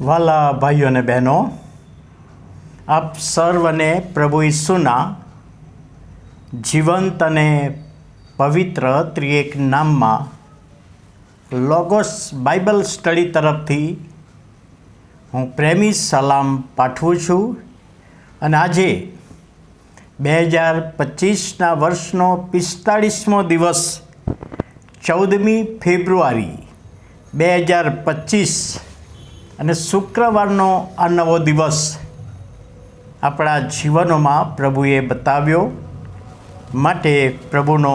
વાલા ભાઈઓ અને બહેનો, આપ સર્વને પ્રભુ ઈસુના જીવંત અને પવિત્ર ત્રિએક નામમાં લોગોસ બાઇબલ સ્ટડી તરફથી હું પ્રેમી સલામ પાઠવું છું અને આજે બે હજાર પચીસના વર્ષનો પિસ્તાળીસમો દિવસ ચૌદમી ફેબ્રુઆરી બે હજાર પચીસ અને શુક્રવારનો આ નવો દિવસ આપણા જીવનોમાં પ્રભુએ બતાવ્યો. માટે પ્રભુનો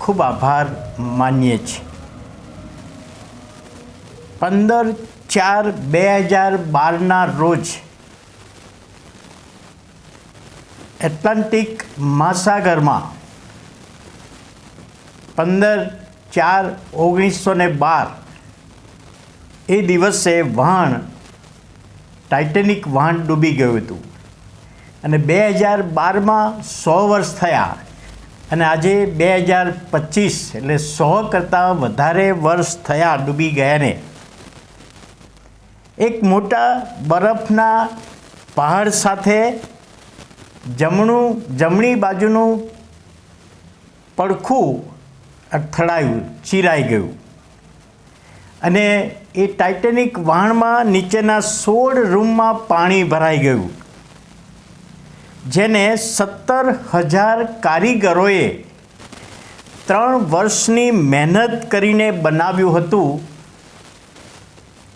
ખૂબ આભાર માનીએ છીએ. પંદર ચાર બે હજાર બારના રોજ એટલાન્ટિક મહાસાગરમાં પંદર ચાર ઓગણીસો ને બાર એ દિવસે વહાણ ટાઇટેનિક વહાણ ડૂબી ગયું હતું. અને બે હજાર બારમાં સો વર્ષ થયા. અને આજે બે હજાર પચીસ, એટલે સો કરતાં વધારે વર્ષ થયા ડૂબી ગયાને. એક મોટા બરફના પહાડ સાથે જમણું, જમણી બાજુનું પડખું અથડાયું, ચીરાઈ ગયું. અને એ ટાઇટેનિક વહાણમાં નીચેના સોળ રૂમમાં પાણી ભરાઈ ગયું. જેને સત્તર હજાર કારીગરોએ ત્રણ વર્ષની મહેનત કરીને બનાવ્યું હતું.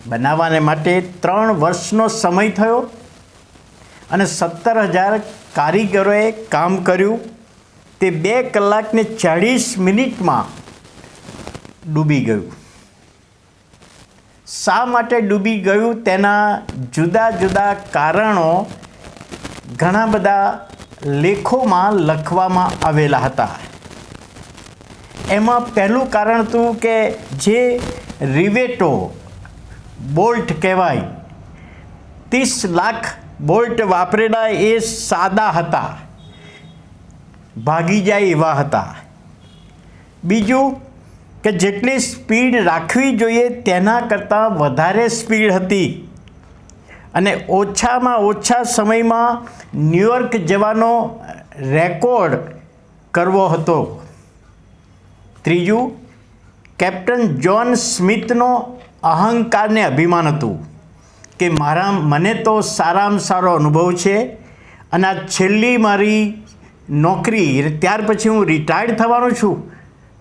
બનાવવાને માટે ત્રણ વર્ષનો સમય થયો અને સત્તર હજાર કારીગરોએ કામ કર્યું. તે બે કલાકને ચાળીસ મિનિટમાં ડૂબી ગયું. શા માટે ડૂબી ગયું તેના જુદા જુદા કારણો ઘણા બધા લેખોમાં લખવામાં આવેલા હતા. એમાં પહેલું કારણ હતું કે જે રિવેટો બોલ્ટ કહેવાય, ત્રીસ લાખ બોલ્ટ વાપરેલા એ સાદા હતા, ભાગી જાય એવા હતા. બીજું કે જેટલી સ્પીડ રાખવી જોઈએ તેના કરતાં વધારે સ્પીડ હતી. અને ઓછામાં ઓછા સમયમાં ન્યુયોર્ક જવાનો રેકોર્ડ કરવો હતો. ત્રીજું, કેપ્ટન જ્હોન સ્મિથનો અહંકારને અભિમાન હતું કે મારા, મને તો સારામાં સારો અનુભવ છે અને આ છેલ્લી મારી નોકરી, ત્યાર પછી હું રિટાયર્ડ થવાનો છું.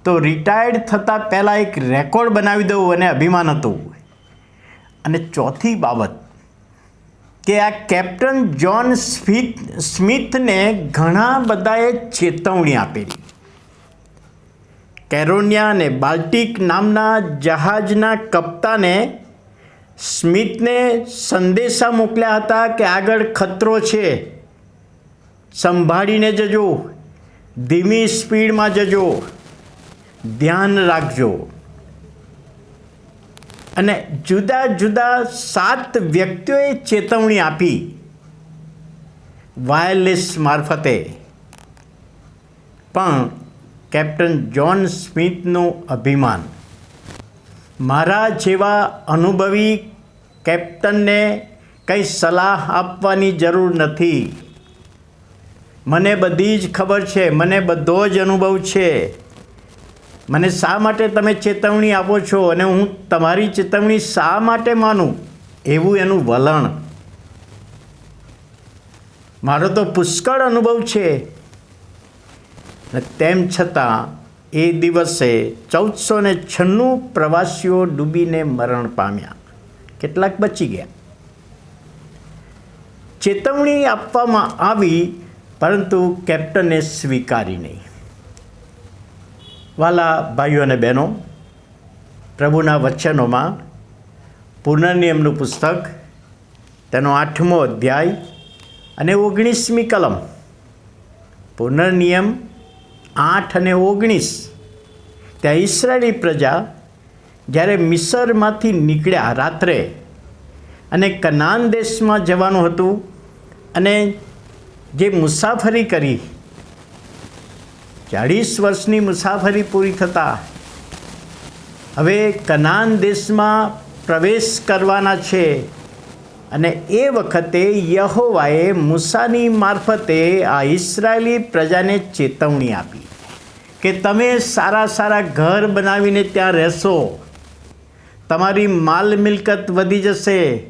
તો રિટાયર્ડ થતાં પહેલાં એક રેકોર્ડ બનાવી દઉં અને અભિમાન હતું. અને ચોથી બાબત કે આ કેપ્ટન જ્હોન સ્મિથ, સ્મિથને ઘણા બધાએ ચેતવણી આપેલી. કેરોનિયા અને બાલ્ટિક નામના જહાજના કપ્તાને સ્મિથને સંદેશા મોકલ્યા હતા કે આગળ ખતરો છે. સંભાળીને જજો. ધીમી સ્પીડમાં જજો. ધ્યાન રાખજો. અને જુદા જુદા સાત વ્યક્તિઓએ ચેતવણી આપી. વાયરલેસ મારફતે. પણ કેપ્ટન જ્હોન સ્મિથનું અભિમાન. મારા જેવા અનુભવી કેપ્ટનને કંઈ સલાહ આપવાની જરૂર નથી. મને બધી જ ખબર છે, મને બધો જ અનુભવ છે. મને શા માટે તમે ચેતવણી આપો છો અને હું તમારી ચેતવણી શા માટે માનું? એવું એનું વલણ. મારો તો પુષ્કળ અનુભવ છે. તેમ છતાં, એ દિવસે ચૌદસો ને છન્નું પ્રવાસીઓ ડૂબીને મરણ પામ્યા. કેટલાક બચી ગયા. ચેતવણી આપવામાં આવી, પરંતુ કેપ્ટને સ્વીકારી નહીં. વાલા ભાઈઓ અને બહેનો, પ્રભુના વચનોમાં પુનર્નિયમનું પુસ્તક, તેનો આઠમો અધ્યાય અને ઓગણીસમી કલમ. પુનર્નિયમ આઠ અને ઓગણીસ. ત્યાં ઈસરાયેલી પ્રજા જ્યારે મિસરમાંથી નીકળ્યા રાત્રે અને કનાન દેશમાં જવાનું હતું અને જે મુસાફરી કરી ચાળીસ વર્ષની મુસાફરી પૂરી થતાં હવે કનાન દેશમાં પ્રવેશ કરવાના છે અને એ વખતે યહોવાએ મૂસાની મારફતે આ ઇસરાયેલી પ્રજાને ચેતવણી આપી કે તમે સારા સારા ઘર બનાવીને ત્યાં રહેશો. તમારી માલ મિલકત વધી જશે.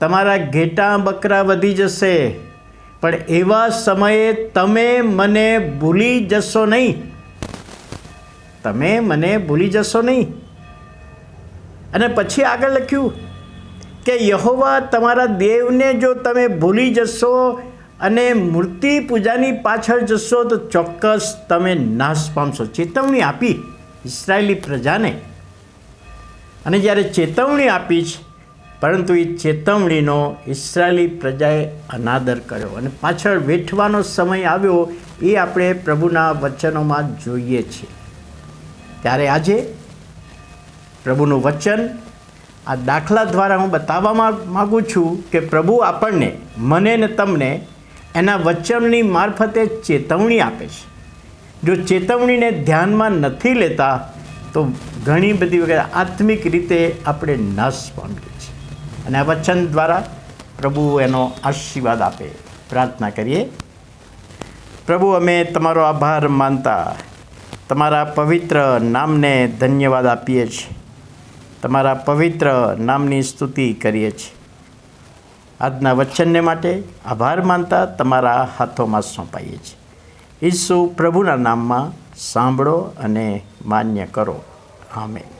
તમારા ઘેટા બકરા વધી જશે. પણ એવા સમયે તમે મને ભૂલી જશો નહીં. તમે મને ભૂલી જશો નહીં. અને પછી આગળ લખ્યું કે યહોવા તમારા દેવને જો તમે ભૂલી જશો અને મૂર્તિ પૂજાની પાછળ જશો, તો ચોક્કસ તમે નાશ પામશો. ચેતવણી આપી ઇસરાયેલી પ્રજાને. અને જ્યારે ચેતવણી આપી છે પરંતુ એ ચેતવણીનો ઇસરાયેલી પ્રજાએ અનાદર કર્યો અને પાછળ વેઠવાનો સમય આવ્યો, એ આપણે પ્રભુના વચનોમાં જોઈએ છીએ. ત્યારે આજે પ્રભુનું વચન આ દાખલા દ્વારા હું બતાવવા માગું છું કે પ્રભુ આપણને, મને ને તમને એના વચનની મારફતે ચેતવણી આપે છે. જો ચેતવણીને ધ્યાનમાં નથી લેતા, તો ઘણી બધી વખત આત્મિક રીતે આપણે નાશ પામીએ. અને આ વચન દ્વારા પ્રભુ એનો આશીર્વાદ આપે. પ્રાર્થના કરીએ. પ્રભુ, અમે તમારો આભાર માનતા તમારા પવિત્ર નામને ધન્યવાદ આપીએ છીએ. તમારા પવિત્ર નામની સ્તુતિ કરીએ છીએ. આજના વચનને માટે આભાર માનતા તમારા હાથોમાં સોંપાઈએ છીએ. ઈસુ પ્રભુના નામમાં સાંભળો અને માન્ય કરો. આમેન.